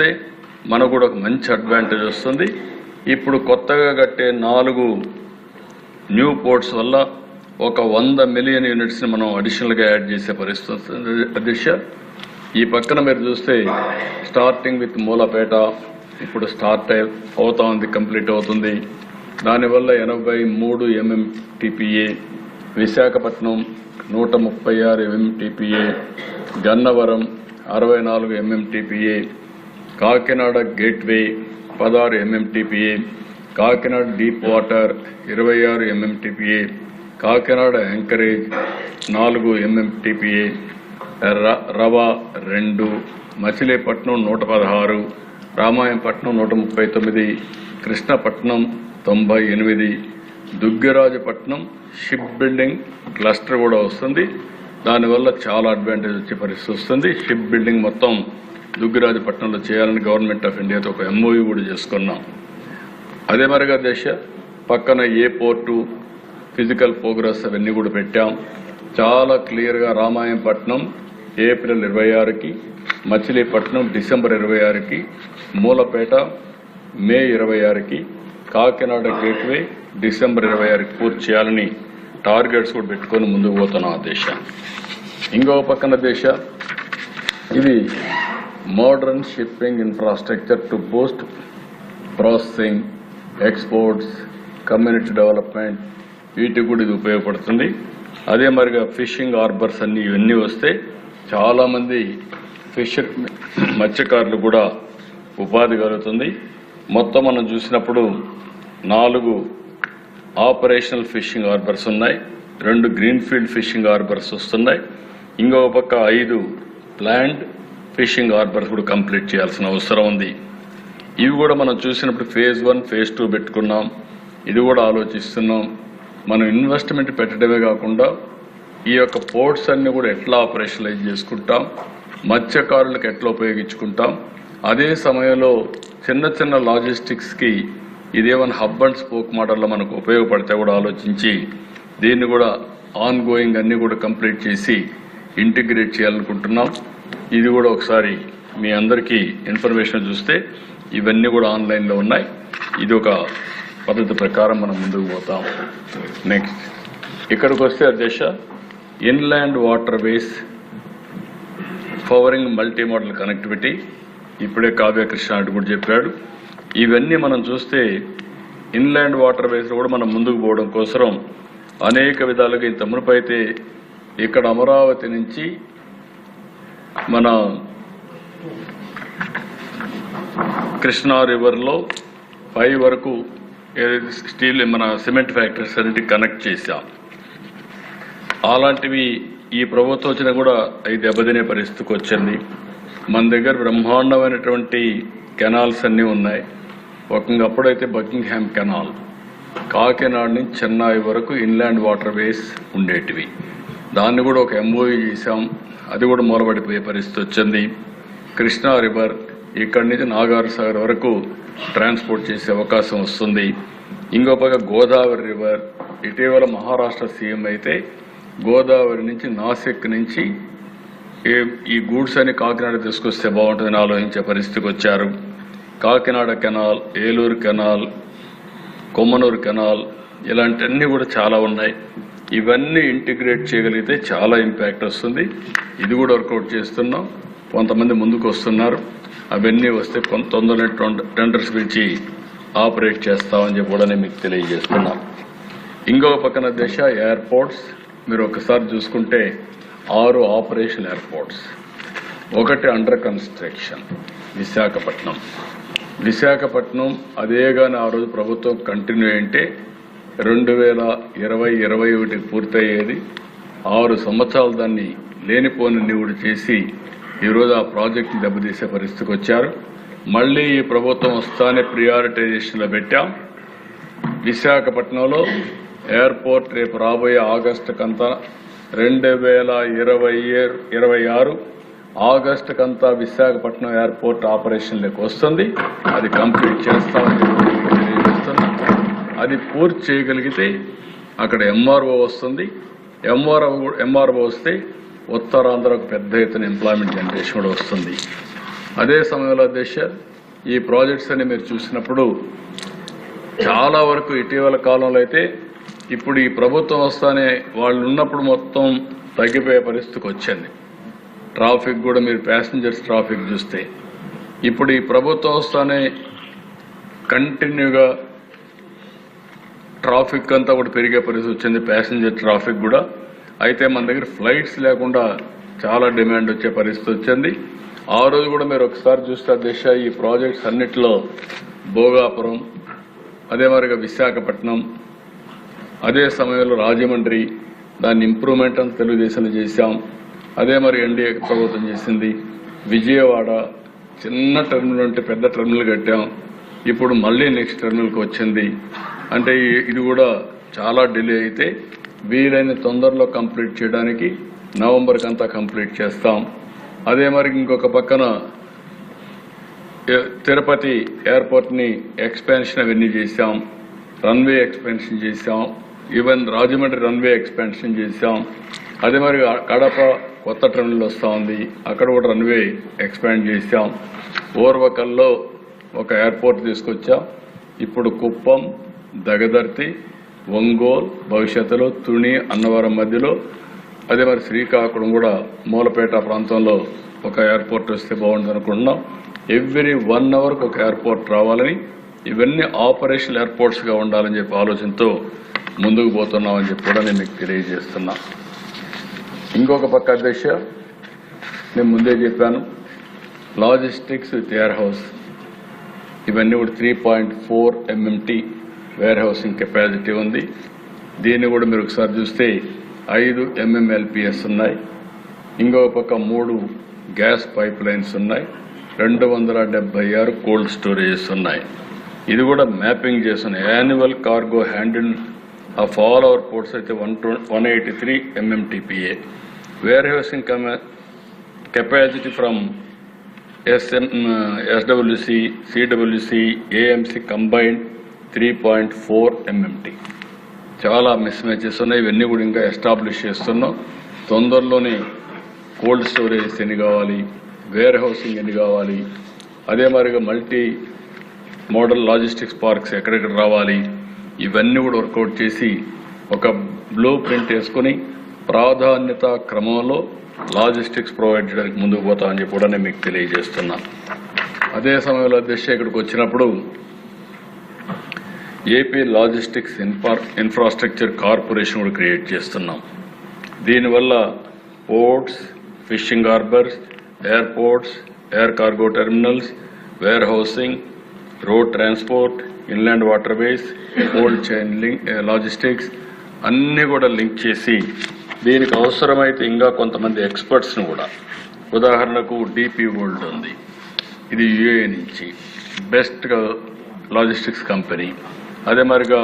వస్తే మనకు కూడా ఒక మంచి అడ్వాంటేజ్ వస్తుంది. ఇప్పుడు కొత్తగా కట్టే నాలుగు న్యూ పోర్ట్స్ వల్ల ఒక వంద మిలియన్ యూనిట్స్ని మనం అడిషనల్గా యాడ్ చేసే పరిస్థితి వస్తుంది అధ్యక్ష ఈ పక్కన మీరు చూస్తే స్టార్టింగ్ విత్ మూలపేట ఇప్పుడు స్టార్ట్ అవుతా ఉంది కంప్లీట్ అవుతుంది. దానివల్ల ఎనభై మూడు ఎంఎంటిపిఏ విశాఖపట్నం నూట ముప్పై ఆరు ఎంఎంటిపిఏ గన్నవరం అరవై నాలుగు ఎంఎంటిపిఏ కాకినాడ గేట్వే పదహారు ఎంఎంటిపిఏ కాకినాడ డీప్ వాటర్ ఇరవై ఆరు ఎంఎంటిపిఏ కాకినాడ యాంకరేజ్ నాలుగు ఎంఎంటిపిఏ రవ రెండు మచిలీపట్నం నూట పదహారు రామాయంపట్నం నూట ముప్పై తొమ్మిది కృష్ణపట్నం తొంభై ఎనిమిది దుగ్గరాజపట్నం షిప్ బిల్డింగ్ క్లస్టర్ కూడా వస్తుంది. దానివల్ల చాలా అడ్వాంటేజ్ వచ్చే పరిస్థితి వస్తుంది. షిప్ బిల్డింగ్ మొత్తం దుగ్గిరాజపట్నంలో చేయాలని గవర్నమెంట్ ఆఫ్ ఇండియాతో ఒక ఎంఓయూ కూడా చేసుకున్నాం. అదే మరిగా దేశ పక్కన ఏ పోర్టు ఫిజికల్ ప్రోగ్రెస్ అవన్నీ కూడా పెట్టాం. చాలా క్లియర్గా రామాయంపట్నం ఏప్రిల్ ఇరవై ఆరుకి మచిలీపట్నం డిసెంబర్ ఇరవై ఆరుకి మూలపేట మే ఇరవై ఆరుకి కాకినాడ గేట్వే డిసెంబర్ ఇరవై ఆరుకి పూర్తి చేయాలని టార్గెట్స్ కూడా పెట్టుకొని ముందుకు పోతున్నాం ఆ దేశ. ఇంకో పక్కన దేశ ఇది modern shipping infrastructure to boost processing exports community development వీటికి కూడా ఇది ఉపయోగపడుతుంది. అదే మరిగా ఫిషింగ్ హార్బర్స్ అన్ని ఇవన్నీ వస్తే చాలామంది ఫిషర్ మత్స్యకారులు కూడా ఉపాధి కలుగుతుంది. మొత్తం మనం చూసినప్పుడు నాలుగు ఆపరేషనల్ ఫిషింగ్ హార్బర్స్ ఉన్నాయి. రెండు గ్రీన్ ఫీల్డ్ ఫిషింగ్ హార్బర్స్ వస్తున్నాయి. ఇంకొక పక్క ఐదు ప్లాంట్ ఫిషింగ్ హార్బర్స్ కూడా కంప్లీట్ చేయాల్సిన అవసరం ఉంది. ఇవి కూడా మనం చూసినప్పుడు ఫేజ్ వన్ ఫేజ్ టూ పెట్టుకున్నాం. ఇది కూడా ఆలోచిస్తున్నాం. మనం ఇన్వెస్ట్మెంట్ పెట్టడమే కాకుండా ఈ యొక్క పోర్ట్స్ అన్ని కూడా ఎట్లా ఆపరేషనలైజ్ చేసుకుంటాం మత్స్యకారులకు ఎట్లా ఉపయోగించుకుంటాం. అదే సమయంలో చిన్న చిన్న లాజిస్టిక్స్కి ఇదేమైనా హబ్ అండ్ స్పోక్ మోడల్లో మనకు ఉపయోగపడితే కూడా ఆలోచించి దీన్ని కూడా ఆన్ గోయింగ్ అన్ని కూడా కంప్లీట్ చేసి ఇంటిగ్రేట్ చేయాలనుకుంటున్నాం. ఇది కూడా ఒకసారి మీ అందరికీ ఇన్ఫర్మేషన్ చూస్తే ఇవన్నీ కూడా ఆన్లైన్లో ఉన్నాయి. ఇది ఒక పద్ధతి ప్రకారం మనం ముందుకు పోతాం. నెక్స్ట్ ఇక్కడికి వస్తే అధ్యక్ష inland waterways powering multi modal connectivity. ఇప్పుడే కావ్య కృష్ణ అటు కూడా చెప్పాడు. ఇవన్నీ మనం చూస్తే ఇన్లాండ్ వాటర్ వేస్ కూడా మనం ముందుకు పోవడం కోసం అనేక విధాలుగా ఇంత అయితే ఇక్కడ అమరావతి నుంచి మన కృష్ణా రివర్లో పై వరకు ఏదైతే స్టీల్ మన సిమెంట్ ఫ్యాక్టరీస్ అన్నిటి కనెక్ట్ చేశాం. అలాంటివి ఈ ప్రభుత్వం వచ్చినా కూడా అవి దెబ్బతినే పరిస్థితికి వచ్చింది. మన దగ్గర బ్రహ్మాండమైనటువంటి కెనాల్స్ అన్నీ ఉన్నాయి. ఒక అప్పుడైతే బకింగ్హామ్ కెనాల్ కాకినాడ నుంచి చెన్నై వరకు ఇన్లాండ్ వాటర్ వేస్ ఉండేటివి. దాన్ని కూడా ఒక ఎంఓయూ చేశాం. అది కూడా మూలబడిపోయే పరిస్థితి వచ్చింది. కృష్ణా రివర్ ఇక్కడి నుంచి నాగార్ సాగర్ వరకు ట్రాన్స్పోర్ట్ చేసే అవకాశం వస్తుంది. ఇంకో పక్క గోదావరి రివర్ ఇటీవల మహారాష్ట్ర సీఎం అయితే గోదావరి నుంచి నాసిక్ నుంచి ఈ గూడ్స్ అని కాకినాడ తీసుకొస్తే బాగుంటుందని ఆలోచించే పరిస్థితికి వచ్చారు. Kakinada canal Eluru canal Kommanuru canal ఇలాంటివన్నీ కూడా చాలా ఉన్నాయి. ఇవన్నీ ఇంటిగ్రేట్ చేయగలిగితే చాలా ఇంపాక్ట్ వస్తుంది. ఇది కూడా వర్కౌట్ చేస్తున్నాం. కొంతమంది ముందుకు వస్తున్నారు. అవన్నీ వస్తే కొంత తొందరనే టెండర్స్ పిలిచి ఆపరేట్ చేస్తామని చెప్పి కూడా నేను మీకు తెలియజేస్తున్నాం. ఇంకొక పక్కన దశ ఎయిర్పోర్ట్స్. మీరు ఒకసారి చూసుకుంటే ఆరు ఆపరేషన్ ఎయిర్పోర్ట్స్. ఒకటి అండర్ కన్స్ట్రక్షన్ విశాఖపట్నం. విశాఖపట్నం అదే కానీ ఆ రోజు ప్రభుత్వం కంటిన్యూ అంటే రెండు వేల ఇరవై ఇరవై ఒకటికి పూర్తయ్యేది. ఆరు సంవత్సరాలు దాన్ని లేనిపోని నివుడు చేసి ఈరోజు ఆ ప్రాజెక్టు దెబ్బతీసే పరిస్థితికి వచ్చారు. మళ్ళీ ఈ ప్రభుత్వం వస్తానే ప్రియారిటైజేషన్లో పెట్టాం. విశాఖపట్నంలో ఎయిర్పోర్ట్ రేపు రాబోయే ఆగస్టు కంతా రెండు వేల ఇరవై ఇరవై ఆరు ఆగస్టు కంతా విశాఖపట్నం ఎయిర్పోర్ట్ ఆపరేషన్లోకి వస్తుంది. అది కంప్లీట్ చేస్తామని అది పూర్తి చేయగలిగితే అక్కడ ఎంఆర్ఓ వస్తుంది. ఎంఆర్ఓ ఎంఆర్ఓ వస్తే ఉత్తరాంధ్రకు పెద్ద ఎత్తున ఎంప్లాయ్మెంట్ జనరేషన్ కూడా వస్తుంది. అదే సమయంలో దేశ ఈ ప్రాజెక్ట్స్ అని మీరు చూసినప్పుడు చాలా వరకు ఇటీవల కాలంలో అయితే ఇప్పుడు ఈ ప్రభుత్వం వస్తానే వాళ్ళు ఉన్నప్పుడు మొత్తం తగ్గిపోయే పరిస్థితికి వచ్చింది ట్రాఫిక్ కూడా మీరు ప్యాసింజర్స్ ట్రాఫిక్ చూస్తే. ఇప్పుడు ఈ ప్రభుత్వం వస్తానే కంటిన్యూగా ట్రాఫిక్ అంతా కూడా పెరిగే పరిస్థితి వచ్చింది. ప్యాసింజర్ ట్రాఫిక్ కూడా. అయితే మన దగ్గర ఫ్లైట్స్ లేకుండా చాలా డిమాండ్ వచ్చే పరిస్థితి వచ్చింది. ఆ రోజు కూడా మీరు ఒకసారి చూస్తే దిశ ఈ ప్రాజెక్ట్స్ అన్నిటిలో భోగాపురం అదే మరిగా విశాఖపట్నం అదే సమయంలో రాజమండ్రి దాన్ని ఇంప్రూవ్మెంట్ అని తెలుగుదేశంలో చేశాం. అదే మరి ఎన్డీఏ ప్రభుత్వం చేసింది. విజయవాడ చిన్న టర్మినల్ అంటే పెద్ద టర్మినల్ కట్టాం. ఇప్పుడు మళ్ళీ నెక్స్ట్ టెర్మినల్కి వచ్చింది. అంటే ఇది కూడా చాలా డిలే అయితే వీలైన తొందరలో కంప్లీట్ చేయడానికి నవంబర్కి అంతా కంప్లీట్ చేస్తాం. అదే మరి ఇంకొక పక్కన తిరుపతి ఎయిర్పోర్ట్ని ఎక్స్పాన్షన్ అవన్నీ చేశాం. రన్వే ఎక్స్పాన్షన్ చేశాం. ఈవెన్ రాజమండ్రి రన్వే ఎక్స్పాన్షన్ చేశాం. అదే మరి కడప కొత్త టర్మినల్ వస్తూ ఉంది. అక్కడ కూడా రన్వే ఎక్స్పాండ్ చేశాం. ఓర్వకల్లో ఒక ఎయిర్పోర్ట్ తీసుకొచ్చాం. ఇప్పుడు కుప్పం దగదర్తి ఒంగోలు భవిష్యత్తులో తుని అన్నవరం మధ్యలో. అదే మరి శ్రీకాకుళం కూడా మూలపేట ప్రాంతంలో ఒక ఎయిర్పోర్ట్ వస్తే బాగుంటుంది అనుకుంటున్నాం. ఎవ్రీ వన్ అవర్కి ఒక ఎయిర్పోర్ట్ రావాలని ఇవన్నీ ఆపరేషనల్ ఎయిర్పోర్ట్స్గా ఉండాలని చెప్పి ఆలోచనతో ముందుకు పోతున్నామని చెప్పి కూడా నేను మీకు తెలియజేస్తున్నా. ఇంకొక పక్క అధ్యక్ష నేను ముందే చెప్పాను లాజిస్టిక్స్ విత్ ఎయిర్ హౌస్ ఇవన్నీ కూడా three point four MMT warehousing capacity ఉంది. దీన్ని కూడా మీరు ఒకసారి చూస్తే ఐదు ఎంఎంఎల్పిఎస్ ఉన్నాయి. ఇంకో పక్క మూడు గ్యాస్ పైప్ లైన్స్ ఉన్నాయి. రెండు వందల డెబ్బై ఆరు కోల్డ్ స్టోరేజెస్ ఉన్నాయి. ఇది కూడా మ్యాపింగ్ చేసిన annual cargo handle of all our ports అయితే one two one eighty three MMTPA warehousing capacity from SM SWC CWC AMC combined three point four MMT చాలా మిస్ మ్యాచెస్ ఉన్నాయి. ఇవన్నీ కూడా ఇంకా ఎస్టాబ్లిష్ చేస్తున్నాం. తొందరలోనే కోల్డ్ స్టోరేజ్ ఎన్ని కావాలి? వేర్ హౌసింగ్ ఎన్ని కావాలి? అదే మాదిరిగా మల్టీ మోడల్ లాజిస్టిక్స్ పార్క్స్ ఎక్కడెక్కడ రావాలి? ఇవన్నీ కూడా వర్కౌట్ చేసి ఒక బ్లూ ప్రింట్ వేసుకొని ప్రాధాన్యత క్రమంలో లాజిస్టిక్స్ ప్రొవైడ్ చేయడానికి ముందుకు పోతామని చెప్పి కూడా నేను మీకు తెలియజేస్తున్నా. అదే సమయంలో అధ్యక్ష ఇక్కడికి వచ్చినప్పుడు ఏపీ లాజిస్టిక్స్ ఇన్ఫ్రాస్ట్రక్చర్ కార్పొరేషన్ కూడా క్రియేట్ చేస్తున్నాం. దీనివల్ల ports fishing harbours airports air cargo terminals warehousing road transport inland waterways cold chain link logistics అన్నీ కూడా లింక్ చేసి దీనికి అవసరమైతే ఇంకా కొంతమంది ఎక్స్పర్ట్స్ని కూడా. ఉదాహరణకు డిపి వరల్డ్ ఉంది. ఇది యుఏ నుంచి. బెస్ట్ లాజిస్టిక్స్ కంపెనీ అదే మరిగా